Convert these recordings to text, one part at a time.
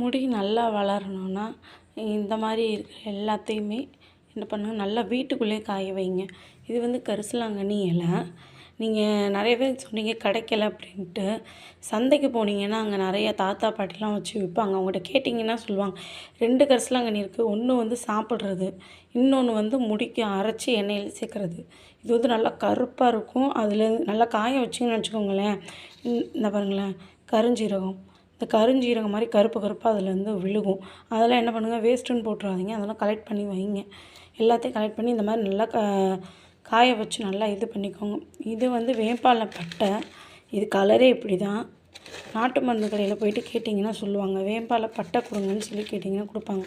முடி நல்லா வளரணும்னா இந்த மாதிரி இருக்கிற எல்லாத்தையுமே என்ன பண்ணுங்கள் நல்லா வீட்டுக்குள்ளேயே காய வைங்க. இது வந்து கரிசலாங்கண்ணி இலை. நீங்கள் நிறைய பேர் சொன்னீங்க கிடைக்கல அப்படின்ட்டு. சந்தைக்கு போனீங்கன்னா அங்கே நிறைய தாத்தா பாட்டிலாம் வச்சு விற்பாங்க. அவங்ககிட்ட கேட்டிங்கன்னா சொல்லுவாங்க ரெண்டு கரிசலாங்கண்ணி இருக்குது ஒன்று வந்து சாப்பிட்றது இன்னொன்று வந்து முடிக்கு அரைச்சி எண்ணெயில் சேர்க்குறது. இது வந்து நல்லா கருப்பாக இருக்கும். அதுலேருந்து நல்லா காய வச்சிங்கன்னு வச்சுக்கோங்களேன். இந்த பாருங்களேன் கருஞ்சீரகம். இந்த கருஞ்சீரகம் மாதிரி கருப்பு கருப்பாக அதுலேருந்து விழுகும். அதெல்லாம் என்ன பண்ணுங்கள் வேஸ்ட்டுன்னு போட்டுறாதீங்க. அதெல்லாம் கலெக்ட் பண்ணி வைங்க. எல்லாத்தையும் கலெக்ட் பண்ணி இந்த மாதிரி நல்லா க காய வச்சு நல்லா இது பண்ணிக்கோங்க. இது வந்து வேப்பாலை பட்டை. இது கலரே இப்படி தான் நாட்டு மருந்து கடையில் போயிட்டு கேட்டிங்கன்னா சொல்லுவாங்க. வேம்பாலில் பட்டை கொடுங்கன்னு சொல்லி கேட்டிங்கன்னா கொடுப்பாங்க.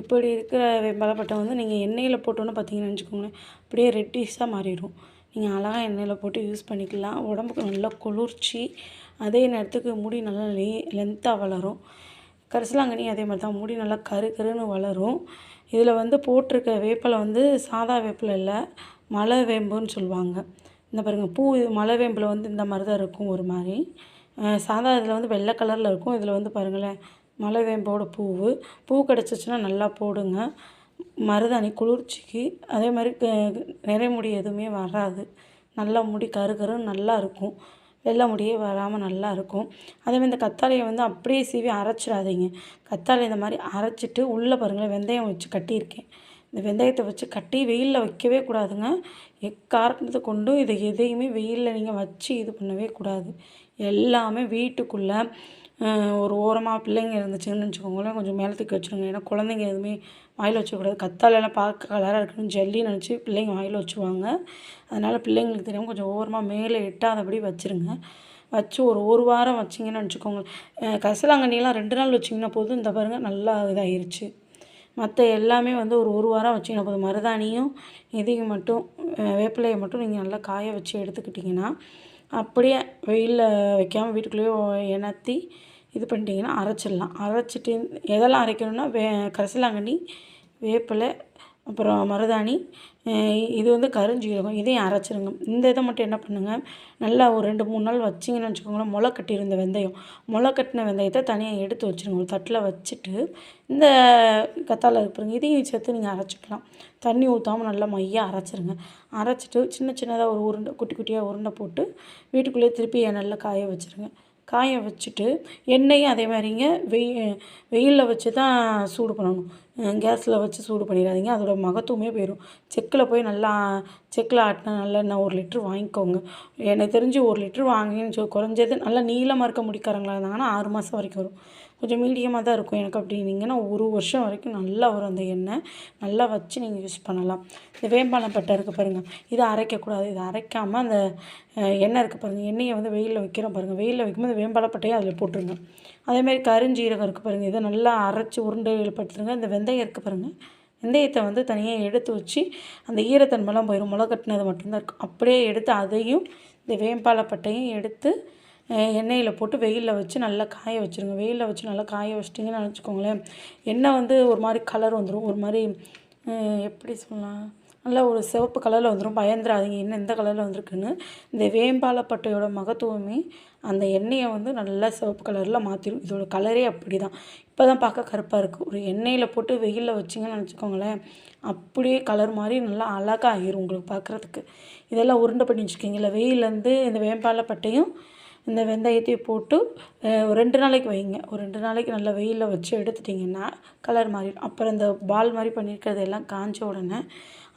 இப்படி இருக்கிற வேம்பாலை பட்டை வந்து நீங்கள் எண்ணெயில் போட்டோன்னு பார்த்தீங்கன்னு வச்சுக்கோங்களேன். அப்படியே ரெட்டிஸாக மாறிடும். நீங்கள் அழகாக எண்ணெயில் போட்டு யூஸ் பண்ணிக்கலாம். உடம்புக்கு நல்லா குளிர்ச்சி. அதே நேரத்துக்கு முடி நல்லா லெ லென்த்தாக வளரும். கரிசலாங்கண்ணி அதே மாதிரி தான் முடி நல்லா கரு கருன்னு வளரும். இதில் வந்து போட்டிருக்க வேப்பிலை வந்து சாதா வேப்பிலை இல்லை மலை வேம்புன்னு சொல்லுவாங்க. இந்த பாருங்கள் பூ மலை வேம்பில் வந்து இந்த மாதிரி தான் இருக்கும் ஒரு மாதிரி. சாதா இதில் வந்து வெள்ளை கலரில் இருக்கும். இதில் வந்து பாருங்களேன் மலை வேம்போட பூவு. பூ கிடச்சிச்சின்னா நல்லா போடுங்க. மருதாணி குளிர்ச்சிக்கு அதே மாதிரி நிறைய முடி எதுவுமே வராது. நல்லா முடி கரு கருன்னு நல்லா இருக்கும். வெள்ளை முடியே வராமல் நல்லா இருக்கும். அதேமாதிரி இந்த கத்தாழையை வந்து அப்படியே சீவி அரைச்சிடாதீங்க. கத்தாழை இந்த மாதிரி அரைச்சிட்டு உள்ளே பாருங்களேன் வெந்தயம் வச்சு கட்டியிருக்கேன். இந்த வெந்தயத்தை வச்சு கட்டி வெயிலில் வைக்கவே கூடாதுங்க. எக்காரணத்தை கொண்டும் இதை எதையுமே வெயிலில் நீங்கள் வச்சு இது பண்ணவே கூடாது. எல்லாமே வீட்டுக்குள்ளே ஒரு ஓரமாக பிள்ளைங்க இருந்துச்சுன்னு வச்சுக்கோங்களேன் கொஞ்சம் மேலே தூக்கி வச்சுருங்க. ஏன்னா குழந்தைங்க எதுவுமே வாயில் வச்சக்கூடாது கத்தாலெல்லாம் பார்க்க கலராக இருக்குன்னு ஜல்லி நினச்சி பிள்ளைங்க வாயில் வச்சுருவாங்க அதனால் பிள்ளைங்களுக்கு தெரியாமல் கொஞ்சம் ஓரமாக மேலே எட்டாதபடி வச்சுருங்க. வச்சு ஒரு ஒரு வாரம் வச்சிங்கன்னு வச்சுக்கோங்க கசலாங்கண்ணிலாம் ரெண்டு நாள் வச்சிங்கன்னா போதும். இந்த பாருங்கள் நல்லா இதாகிருச்சு மற்ற எல்லாமே வந்து ஒரு ஒரு வாரம் வச்சிங்கன்னா போதும். மருதாணியும் இதையும் மட்டும் வேப்பிலையை மட்டும் நீங்கள் நல்லா காய வச்சு எடுத்துக்கிட்டிங்கன்னா அப்படியே வெயிலில் வைக்காமல் வீட்டுக்குள்ளேயே எணர்த்தி இது பண்ணிட்டீங்கன்னா அரைச்சிடலாம். அரைச்சிட்டு எதெல்லாம் அரைக்கணும்னா வே கரிசலாங்கண்ணி வேப்பிலை அப்புறம் மருதாணி இது வந்து கருஞ்சீரகம் இதையும் அரைச்சிருங்க. இந்த இதை மட்டும் என்ன பண்ணுங்கள் நல்லா ஒரு ரெண்டு மூணு நாள் வச்சிங்கன்னு வச்சுக்கோங்களேன் முளை கட்டியிருந்த வெந்தயம். முளை கட்டின வெந்தயத்தை தனியாக எடுத்து வச்சுருங்க ஒரு தட்டில் வச்சுட்டு. இந்த கத்தால இருப்பாருங்க இதையும் சேர்த்து நீங்கள் அரைச்சிக்கலாம். தண்ணி ஊற்றாமல் நல்லா மையாக அரைச்சிருங்க. அரைச்சிட்டு சின்ன சின்னதாக ஒரு உருண்டை குட்டி குட்டியாக உருண்டை போட்டு வீட்டுக்குள்ளேயே திருப்பி நல்லா காய வச்சுருங்க. காய வச்சுட்டு எண்ணெயும் அதே மாதிரிங்க வெய் வெயிலில் வச்சு தான் சூடு பண்ணணும். கேஸில் வச்சு சூடு பண்ணிடாதீங்க. அதோடய மகத்துவமே போயிடும் செக்கில் போய் நல்லா செக்கில் ஆட்டினா நல்லெண்ணெய் ஒரு லிட்ரு வாங்கிக்கோங்க. எனக்கு தெரிஞ்சு ஒரு லிட்ரு வாங்கின்னு சொல்லி குறைஞ்சது நல்லா நீளமாக இருக்க முடிக்காரங்களாக இருந்தாங்கன்னா ஆறு மாதம் வரைக்கும் வரும். கொஞ்சம் மீடியமாக தான் இருக்கும் எனக்கு அப்படின்னீங்கன்னா ஒரு வருஷம் வரைக்கும் நல்லா வரும் அந்த எண்ணெய். நல்லா வச்சு நீங்கள் யூஸ் பண்ணலாம். இந்த வேம்பாலம் பட்டை இருக்குது பாருங்கள் இதை அரைக்கக்கூடாது. இதை அரைக்காமல் அந்த எண்ணெய் இருக்குது பாருங்கள் எண்ணெயை வந்து வெயிலில் வைக்கிறோம் பாருங்கள் வெயிலில் வைக்கும்போது வேம்பால அதில் போட்டுருங்க. அதேமாதிரி கருஞ்சீரகம் இருக்குது பாருங்கள் இதை நல்லா அரைச்சி உருண்டைகள் படுத்துருங்க இந்த வெந்தயம் இருக்குது பாருங்கள் வெந்தயத்தை வந்து தனியாக எடுத்து வச்சு அந்த ஈரத்தன்மைலாம் போயிடும் மிளகு கட்டினது மட்டும்தான் இருக்கும் அப்படியே எடுத்து அதையும் இந்த வேம்பாலை பட்டையும் எடுத்து எண்ணெயில் போட்டு வெயிலில் வச்சு நல்லா காய வச்சுருங்க. வெயிலில் வச்சு நல்லா காய வச்சிட்டிங்கன்னு வச்சுக்கோங்களேன் எண்ணெய் வந்து ஒரு மாதிரி கலர் வந்துடும் ஒரு மாதிரி எப்படி சொல்லலாம்? நல்லா ஒரு சிவப்பு கலரில் வந்துடும் பயந்துடாதீங்க என்ன எந்த கலரில் வந்திருக்குன்னு. இந்த வேம்பாலப்பட்டையோட மகத்துவமே அந்த எண்ணெயை வந்து நல்லா சிவப்பு கலரில் மாற்றிடும் இதோட கலரே அப்படி தான் இப்போ தான் பார்க்க கருப்பாக இருக்குது ஒரு எண்ணெயில் போட்டு வெயிலில் வச்சிங்கன்னு நினச்சிக்கோங்களேன். அப்படியே கலர் மாதிரி நல்லா அழகாக ஆகிரும் உங்களுக்கு பார்க்குறதுக்கு. இதெல்லாம் உருண்டை பண்ணி வச்சுக்கிங்களா வெயிலேருந்து இந்த வேம்பாலப்பட்டையும் இந்த வெந்தயத்தையும் போட்டு ஒரு ரெண்டு நாளைக்கு வைங்க. ஒரு ரெண்டு நாளைக்கு நல்லா வெயிலில் வச்சு எடுத்துட்டிங்கன்னா கலர் மாறிடும். அப்புறம் இந்த பால் மாதிரி பண்ணியிருக்கிறது எல்லாம் காஞ்ச உடனே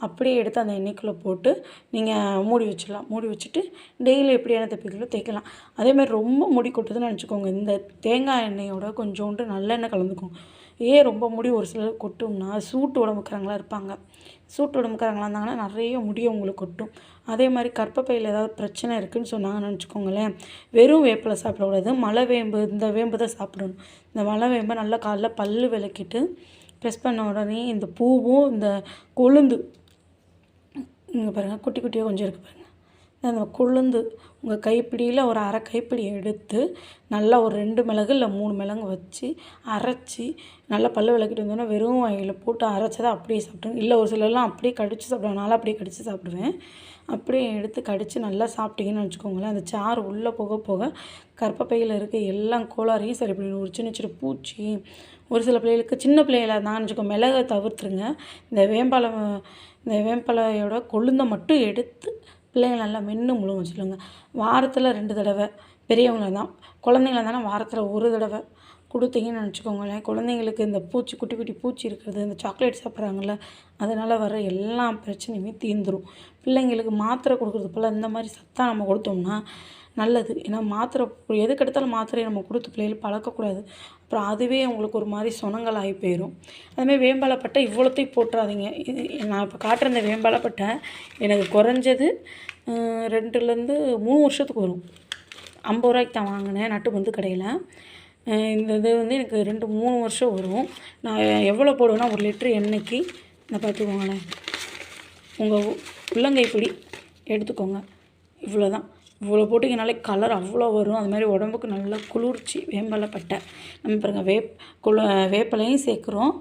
அப்படியே எடுத்து அந்த எண்ணெய்க்குள்ளே போட்டு நீங்கள் மூடி வச்சிடலாம். மூடி வச்சுட்டு டெய்லி எப்படியான தைப்பீங்களோ தேய்க்கலாம். அதேமாதிரி ரொம்ப முடி கொட்டுதுன்னு நினச்சிக்கோங்க. இந்த தேங்காய் எண்ணெயோட கொஞ்சோண்டு நல்லெண்ணெய் கலந்துக்கோங்க. ஏன் ரொம்ப முடி ஒரு சிலர் கொட்டும்னா சூட்டு உடம்புக்காரங்களாம் இருப்பாங்க. சூட்டு உடம்புக்காரங்களாக இருந்தாங்கன்னா நிறைய முடி உங்களுக்கு கொட்டும். அதே மாதிரி கர்ப்பப்பையில் ஏதாவது பிரச்சனை இருக்குதுன்னு சொன்னாங்கன்னு நினச்சிக்கோங்களேன். வெறும் வேப்பிலை சாப்பிடக்கூடாது. மலை வேம்பு இந்த வேம்பு தான் சாப்பிடணும். இந்த மலை வேம்பை நல்லா காலைல பல் விளக்கிட்டு ப்ரெஸ் பண்ண உடனே இந்த பூவும் இந்த கொழுந்து இங்கே பாருங்கள் குட்டி குட்டியாக கொஞ்சம் இருக்குது பாருங்கள் அந்த கொழுந்து உங்கள் கைப்பிடியில் ஒரு அரை கைப்பிடி எடுத்து நல்லா ஒரு ரெண்டு மிளகு இல்லை மூணு மிளகு வச்சு அரைச்சி நல்லா பல்லு விளக்கிட்டு வந்தோன்னா வெறும் வாயில் போட்டு அரைச்சதை அப்படியே சாப்பிட்ருங்க இல்லை ஒரு சிலர்லாம் அப்படியே கடித்து சாப்பிடுவேன் அப்படியே கடித்து சாப்பிடுவேன். அப்படியே எடுத்து கடித்து நல்லா சாப்பிட்டீங்கன்னு வச்சுக்கோங்களேன். அந்த சாறு உள்ளே போக போக கர்ப்பப்பையில் இருக்க எல்லா கோளாறையும் சரி பண்ணிடும். ஒரு சின்ன சின்ன பூச்சி ஒரு சில பிள்ளைகளுக்கு சின்ன பிள்ளைகளாக தான் வச்சுக்கோ மிளகை தவிர்த்துருங்க. இந்த வேம்பாலம் இந்த வேம்பலையோட கொழுந்தை மட்டும் எடுத்து பிள்ளைங்களை நல்லா மென்று முழுங்க சொல்லுங்க வாரத்தில் ரெண்டு தடவை. பெரியவங்கள தான். குழந்தைங்கள தானே வாரத்தில் ஒரு தடவை கொடுத்தீங்கன்னு நினச்சிக்கோங்களேன். குழந்தைங்களுக்கு இந்த பூச்சி குட்டி குட்டி பூச்சி இருக்கிறது இந்த சாக்லேட் சாப்பிட்றாங்கல்ல அதனால் வர எல்லா பிரச்சனையுமே தீர்ந்துரும். பிள்ளைங்களுக்கு மாத்திரை கொடுக்குறது போல் இந்த மாதிரி சத்தா நம்ம கொடுத்தோம்னா நல்லது. ஏன்னா மாத்திரை எதுக்கு எடுத்தாலும் மாத்திரையை நம்ம கொடுத்து பிள்ளைகள் பழக்கக்கூடாது. அப்புறம் அதுவே அவங்களுக்கு ஒரு மாதிரி சொனங்கள் ஆகி போயிடும் அதுமாதிரி வேம்பாலப்பட்டை இவ்வளோத்தையும் போட்டுறாதீங்க. இது நான் இப்போ காட்டுற இந்த வேம்பாலப்பட்டை எனக்கு குறைஞ்சது ரெண்டுலேருந்து மூணு வருஷத்துக்கு வரும். ஐம்பது ரூபாய்க்கு தான் வாங்கினேன் நட்டு வந்து கடையில். இந்த இது வந்து எனக்கு ரெண்டு மூணு வருஷம் வரும். நான் எவ்வளோ போடுவேன்னா ஒரு லிட்ரு எண்ணெய்க்கு இந்த பார்த்துக்கோங்களேன் உங்கள் உள்ளங்கை பிடி எடுத்துக்கோங்க. இவ்வளோ தான் இவ்வளோ போட்டிங்கனாலே கலர் அவ்வளோ வரும். அது மாதிரி உடம்புக்கு நல்லா குளிர்ச்சி வேம்பலைப்பட்டை நம்ம பாருங்கள் வேப் குள வேப்பிலையும் சேர்க்குறோம்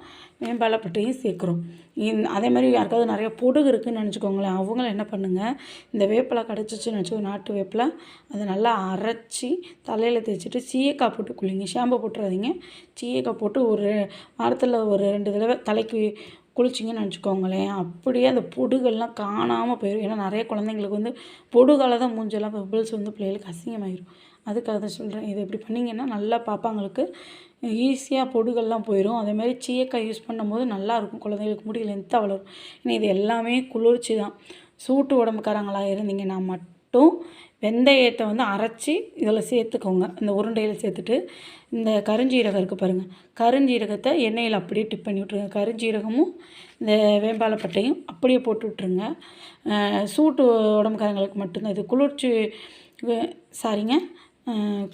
வேம்பாலப்பட்டையும் சேர்க்குறோம். இந் அதே மாதிரி யாருக்காவது நிறைய பொடுகு இருக்குதுன்னு நினச்சிக்கோங்களேன் அவங்கள என்ன பண்ணுங்கள் இந்த வேப்பிலை கிடச்சிச்சுன்னு வச்சுக்கோ நாட்டு வேப்பிலை அதை நல்லா அரைச்சி தலையில் தேய்ச்சிட்டு சீயக்காய் போட்டு குளிங்க. ஷாம்பு போட்டுறாதீங்க. சீயக்காய் போட்டு ஒரு வாரத்தில் ஒரு ரெண்டு தடவை தலைக்கு குளிச்சிங்கன்னு நினச்சிக்கோங்களேன். அப்படியே அந்த பொடுகெல்லாம் காணாமல் போயிடும் ஏன்னா நிறைய குழந்தைங்களுக்கு வந்து பொடுகால தான் மூஞ்செல்லாம் பிம்பிள்ஸ் வந்து பிள்ளைகளுக்கு அசிங்கமாயிரும். அதுக்காக தான் சொல்கிறேன் இது இப்படி பண்ணிங்கன்னா நல்லா பாப்பாங்களுக்கு ஈஸியாக பொடுகள்லாம் போயிடும் அதேமாரி சீயக்காய் யூஸ் பண்ணும்போது நல்லாயிருக்கும் குழந்தைங்களுக்கு முடி லென்த்தாக வளரும். ஏன்னா இது எல்லாமே குளிர்ச்சி தான் சூட்டு உடம்புக்காரங்களாக இருந்தீங்கன்னா மட்டும் வெந்தயத்தை வந்து அரைச்சி இதில் சேர்த்துக்கோங்க. இந்த உருண்டையில் சேர்த்துட்டு இந்த கருஞ்சீரகம் இருக்குது பாருங்கள் கருஞ்சீரகத்தை எண்ணெயில் அப்படியே டிப் பண்ணி விட்ருங்க கருஞ்சீரகமும் இந்த வேம்பாலப்பட்டையும் அப்படியே போட்டு விட்ருங்க சூட்டு உடம்புக்காரங்களுக்கு மட்டும்தான். இது குளிர்ச்சி சாரிங்க.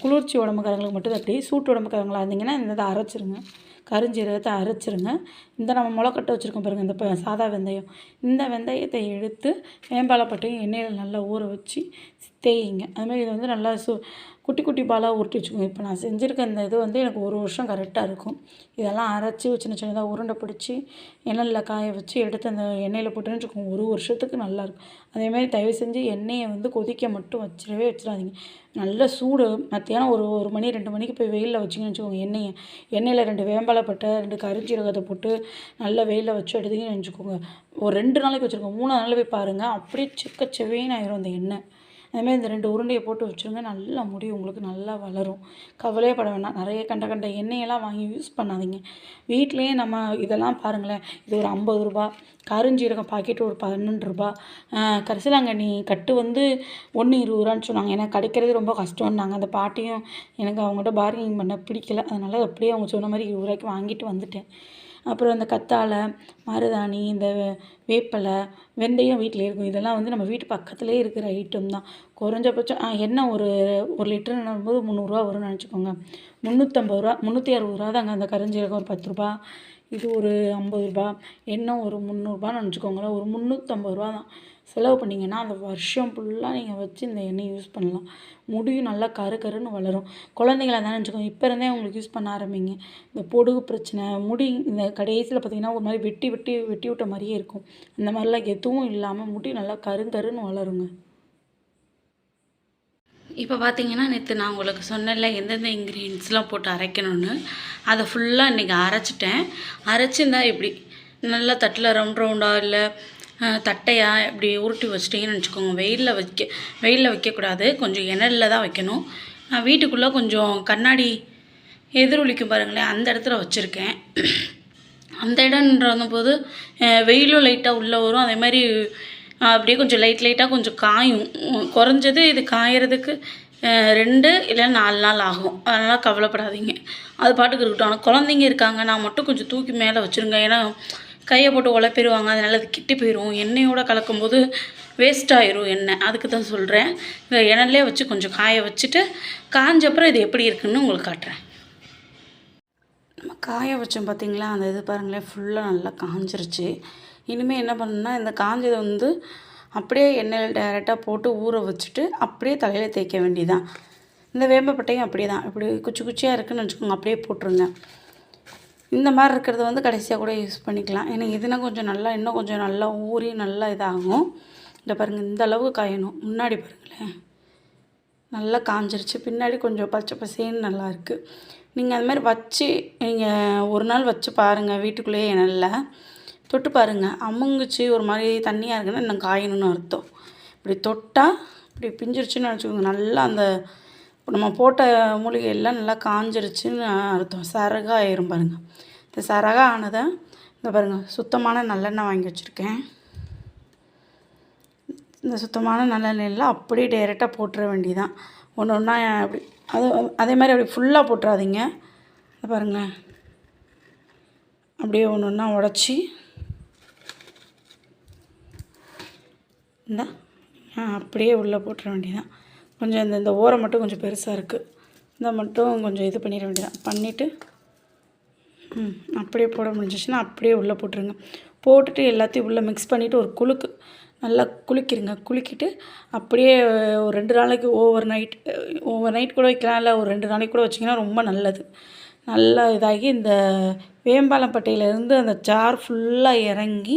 குளிர்ச்சி உடம்புக்காரங்களுக்கு மட்டும் அப்படியே சூட்டு உடம்புக்காரங்களாக இருந்தீங்கன்னா இந்த இதை அரைச்சிருங்க. கருஞ்சீரகத்தை அரைச்சிருங்க. இந்த நம்ம முளைக்கட்டை வச்சுருக்கோம் பாருங்கள் இந்த சாதா வெந்தயம். இந்த வெந்தயத்தை எடுத்து வேம்பாலப்பட்டையும் எண்ணெயில் நல்லா ஊற வச்சு தேய்ங்க அதுமாதிரி இது வந்து நல்லா சு குட்டி குட்டி பாலாக உருட்டி வச்சுக்கோங்க. இப்போ நான் செஞ்சுருக்க இந்த இது வந்து எனக்கு ஒரு வருஷம் கரெக்டாக இருக்கும். இதெல்லாம் அரைச்சி சின்ன சின்னதாக உருண்டை பிடிச்சி எண்ணெயில் காய வச்சு எடுத்து அந்த எண்ணெயில் போட்டுன்னு வச்சுக்கோங்க. ஒரு வருஷத்துக்கு நல்லாயிருக்கும் அதேமாதிரி தயவு செஞ்சு எண்ணெயை வந்து கொதிக்க மட்டும் வச்சிடவே வச்சிடாதீங்க. நல்ல சூடு. மத்தியானம் ஒரு ஒரு மணி ரெண்டு மணிக்கு போய் வெயிலில் வச்சிங்கன்னு வச்சுக்கோங்க. எண்ணெயை எண்ணெயில் ரெண்டு வேம்பாலைப்பட்டை ரெண்டு கரிஞ்சீரகத்தை போட்டு நல்லா வெயிலில் வச்சு எடுத்தீங்கன்னு வச்சுக்கோங்க. ஒரு ரெண்டு நாளைக்கு வச்சுருக்கோம் மூணு நாளில் போய் பாருங்கள் அப்படியே செக்க ஆயிரும் அந்த எண்ணெய். அதுமாதிரி இந்த ரெண்டு உருண்டையை போட்டு வச்சுருங்க. நல்லா முடி உங்களுக்கு நல்லா வளரும். கவலையே பட வேணாம் நிறைய கண்ட கண்ட எண்ணெயெல்லாம் வாங்கி யூஸ் பண்ணாதீங்க. வீட்டிலேயே நம்ம இதெல்லாம் பாருங்களேன். இது ஒரு ஐம்பது ரூபா கருஞ்சீரகம் பாக்கெட் ஒரு பன்னெண்டு ரூபா. கரிசலாங்கண்ணி கட்டு வந்து ஒன்று இருபது ரூபான்னு சொன்னாங்க. ஏன்னா கிடைக்கிறது ரொம்ப கஷ்டம்னாங்க அந்த பாட்டியும் எனக்கு அவங்ககிட்ட பார்கிங் பண்ண பிடிக்கல. அதனால் அப்படியே அவங்க சொன்ன மாதிரி இருபது ரூபாய்க்கு வாங்கிட்டு வந்துட்டேன். அப்புறம் இந்த கத்தாழை மருதாணி இந்த வேப்பலை வேப்பிலை வெந்தயம் வீட்டில் இருக்கும். இதெல்லாம் வந்து நம்ம வீட்டு பக்கத்துலேயே இருக்கிற ஐட்டம் தான். குறைஞ்சபட்சம் என்ன ஒரு ஒரு லிட்டருன்னும் போது முந்நூறுரூவா வரும்னு நினச்சிக்கோங்க. முந்நூற்றம்பது ரூபா முந்நூற்றி அறுபது ரூபா தாங்க அந்த கருஞ்சீரகம் ஒரு பத்து ரூபா. இது ஒரு ஐம்பது ரூபா. எண்ணெய் ஒரு முந்நூறுபான்னு நினச்சிக்கோங்களேன். ஒரு முந்நூற்றம்பது ரூபா தான். செலவு பண்ணிங்கன்னா அந்த வருஷம் ஃபுல்லாக நீங்கள் வச்சு இந்த எண்ணெய் யூஸ் பண்ணலாம். முடியும் நல்லா கரு கருன்னு வளரும். குழந்தைங்களா தான் வச்சுக்கோங்க இப்போ இருந்தே உங்களுக்கு யூஸ் பண்ண ஆரம்பிங்க. இந்த பொடுகு பிரச்சனை முடி இந்த கடைசியில் பார்த்தீங்கன்னா ஒரு மாதிரி வெட்டி வெட்டி வெட்டி விட்ட மாதிரியே இருக்கும். அந்த மாதிரிலாம் எதுவும் இல்லாமல் முடி நல்லா கருங்கருன்னு வளருங்க. இப்போ பார்த்தீங்கன்னா நேற்று நான் உங்களுக்கு சொன்னேன்ல எந்தெந்த இன்க்ரீடியன்ஸ்லாம் போட்டு அரைக்கணும்னு. அதை ஃபுல்லாக இன்றைக்கி அரைச்சிட்டேன். அரைச்சிருந்தா இப்படி நல்லா தட்டில் ரவுண்ட் ரவுண்டாக இல்லை தட்டையா இப்படி உருட்டி வச்சிட்டிங்கன்னு வச்சுக்கோங்க வெயிலில் வைக்க வெயிலில் வைக்கக்கூடாது. கொஞ்சம் இணலில் தான் வைக்கணும். நான் வீட்டுக்குள்ளே கொஞ்சம் கண்ணாடி எதிரொலிக்கும் பாருங்களேன். அந்த இடத்துல வச்சுருக்கேன். அந்த இடம்ன்ற போது வெயிலும் லைட்டாக உள்ளே வரும். அதே மாதிரி அப்படியே கொஞ்சம் லைட் லைட்டாக கொஞ்சம் காயும். குறைஞ்சது இது காயறதுக்கு ரெண்டு இல்லை நாலு நாள் ஆகும். அதனால் கவலைப்படாதீங்க. அது பாட்டுக்கு இருக்கட்டும். ஆனால் குழந்தைங்க இருக்காங்க நான் மட்டும் கொஞ்சம் தூக்கி மேலே வச்சுருங்க. ஏன்னா கையை போட்டு உழப்பிடுவாங்க அதனால் அது கிட்டி போயிடும் எண்ணெயோடு கலக்கும்போது வேஸ்ட் ஆயிரும் எண்ணெய். அதுக்கு தான் சொல்கிறேன் இந்த எண்ணெயிலே வச்சு கொஞ்சம் காய வச்சுட்டு காஞ்சப்புறம் இது எப்படி இருக்குன்னு உங்களுக்கு காட்டுறேன். நம்ம காய வச்சோம் பார்த்திங்களா அந்த இது பாருங்களேன் ஃபுல்லாக நல்லா காஞ்சிருச்சு. இனிமேல் என்ன பண்ணணும்னா இந்த காஞ்சதை வந்து அப்படியே எண்ணெயில் டேரெக்டாக போட்டு ஊற வச்சுட்டு அப்படியே தலையில் தேய்க்க வேண்டியதான் இந்த வேம்பப்பட்டையும் அப்படியே தான். இப்படி குச்சி குச்சியாக இருக்குதுன்னு வச்சுக்கோங்க அப்படியே போட்டுருங்க. இந்த மாதிரி இருக்கிறத வந்து கடைசியாக கூட யூஸ் பண்ணிக்கலாம். ஏன்னா இதுனா கொஞ்சம் நல்லா இன்னும் கொஞ்சம் நல்லா ஊறி நல்லா இதாகும். இந்த பாருங்கள் இந்த அளவு காயணும். முன்னாடி பாருங்களேன். நல்லா காஞ்சிருச்சு. பின்னாடி கொஞ்சம் பச்சை பசேன்னு நல்லா இருக்குது நீங்கள் அது மாதிரி வச்சு நீங்கள் ஒரு நாள் வச்சு பாருங்கள் வீட்டுக்குள்ளேயே நல்லா. தொட்டு பாருங்கள் அமுங்குச்சு ஒரு மாதிரி தண்ணியாக இருக்குன்னா இன்னும் காயணும்னு அர்த்தம். இப்படி தொட்டால் இப்படி பிஞ்சிருச்சுன்னு வச்சுக்கோங்க நல்லா அந்த நம்ம போட்ட மூலிகை எல்லாம் நல்லா காஞ்சிருச்சுன்னு அர்த்தம். சரகா ஆயிரும் பாருங்கள் இந்த சரகா ஆனதை இந்த பாருங்கள் சுத்தமான நல்லெண்ணெய் வாங்கி வச்சுருக்கேன். இந்த சுத்தமான நல்லெண்ணெயில் அப்படியே டேரெக்டாக போட்டுற வேண்டியதான் ஒன்று ஒன்றா அப்படி அது அதே மாதிரி அப்படி ஃபுல்லாக போட்டுறாதீங்க. இதை பாருங்களேன். அப்படியே ஒன்று ஒன்றா உடச்சி. இந்த அப்படியே உள்ளே போட்டுற வேண்டியதான் கொஞ்சம் இந்த இந்த ஓரம் மட்டும் கொஞ்சம் பெருசாக இருக்குது இந்த மட்டும் கொஞ்சம் இது பண்ணிட வேண்டியதான் பண்ணிவிட்டு ம் அப்படியே போட முடிஞ்சிச்சுன்னா அப்படியே உள்ளே போட்டுருங்க. போட்டுட்டு எல்லாத்தையும் உள்ளே மிக்ஸ் பண்ணிவிட்டு ஒரு குலுக்கு நல்லா குளிக்கிருங்க குளிக்கிட்டு அப்படியே ஒரு ரெண்டு நாளைக்கு ஓவர் நைட் ஓவர் நைட் கூட வைக்கலாம் இல்லை ஒரு ரெண்டு நாளைக்கு கூட வச்சிங்கன்னா ரொம்ப நல்லது. நல்லா இதாகி இந்த வேம்பாலம்பட்டையிலேருந்து அந்த ஜார் ஃபுல்லாக இறங்கி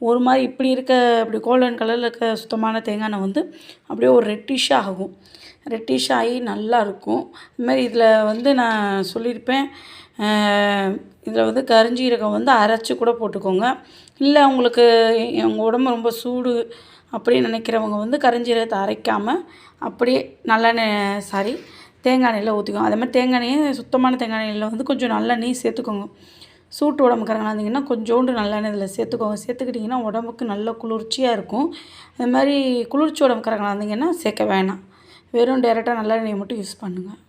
ஒரு மாதிரி இப்படி இருக்க அப்படி கோல்டன் கலரில் இருக்க சுத்தமான தேங்காய் எண்ணெய் வந்து அப்படியே ஒரு ரெட்டிஷாக ஆகும். ரெட்டிஷ் ஆகி நல்லா இருக்கும். இதுமாதிரி இதில் வந்து நான் சொல்லியிருப்பேன் இதில் வந்து கரிஞ்சீரகம் வந்து அரைச்சி கூட போட்டுக்கோங்க. இல்லை உங்களுக்கு உங்கள் உடம்பு ரொம்ப சூடு அப்படின்னு நினைக்கிறவங்க வந்து கரிஞ்சீரகத்தை அரைக்காமல் அப்படியே நல்லெண்ணெய் சாரி தேங்காய் எண்ணெயில் ஊற்றிக்கோங்க அதே மாதிரி தேங்காய் எண்ணெயை சுத்தமான தேங்காய் எண்ணெயில் வந்து கொஞ்சம் நல்லெண்ணெய் சேர்த்துக்கோங்க. சூட்டு உடம்புக்காரங்களா இருந்தீங்கன்னா கொஞ்சோண்டு நல்லெண்ணெய் இதில் சேர்த்துக்கோங்க. சேர்த்துக்கிட்டிங்கன்னா உடம்புக்கு நல்ல குளிர்ச்சியாக இருக்கும். அது மாதிரி குளிர்ச்சி உடம்புக்காரங்களாக இருந்தீங்கன்னா சேர்க்க வேணாம். வெறும் டேரெக்டாக நல்லெண்ணெயை மட்டும் யூஸ் பண்ணுங்கள்